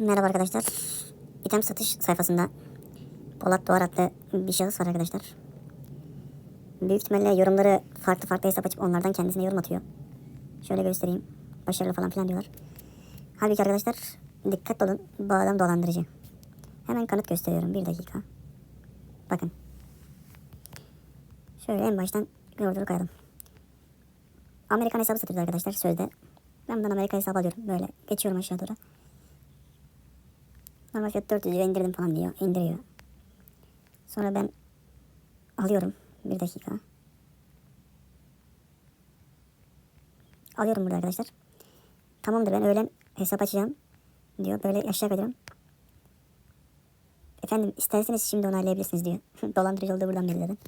Merhaba arkadaşlar. İtem satış sayfasında Polat Doğar adlı bir şahıs var arkadaşlar. Büyük ihtimalle yorumları farklı farklı hesap açıp onlardan kendisine yorum atıyor. Şöyle göstereyim. Başarılı falan filan diyorlar. Halbuki arkadaşlar dikkat olun bu adam dolandırıcı. Hemen kanıt gösteriyorum. Bir dakika. Bakın. Şöyle en baştan gördüğünü koyalım. Amerikan hesabı satıyoruz arkadaşlar sözde. Ben bundan Amerika hesabı alıyorum. Böyle geçiyorum aşağı doğru. Normal fiyat 400 lira indirdim falan diyor. İndiriyor. Sonra ben alıyorum. Bir dakika. Alıyorum burada arkadaşlar. Tamamdır ben öğlen hesap açacağım diyor. Böyle aşağı kaydırıyorum. Efendim isterseniz şimdi onaylayabilirsiniz diyor. Dolandırıcı olduğu buradan belli zaten.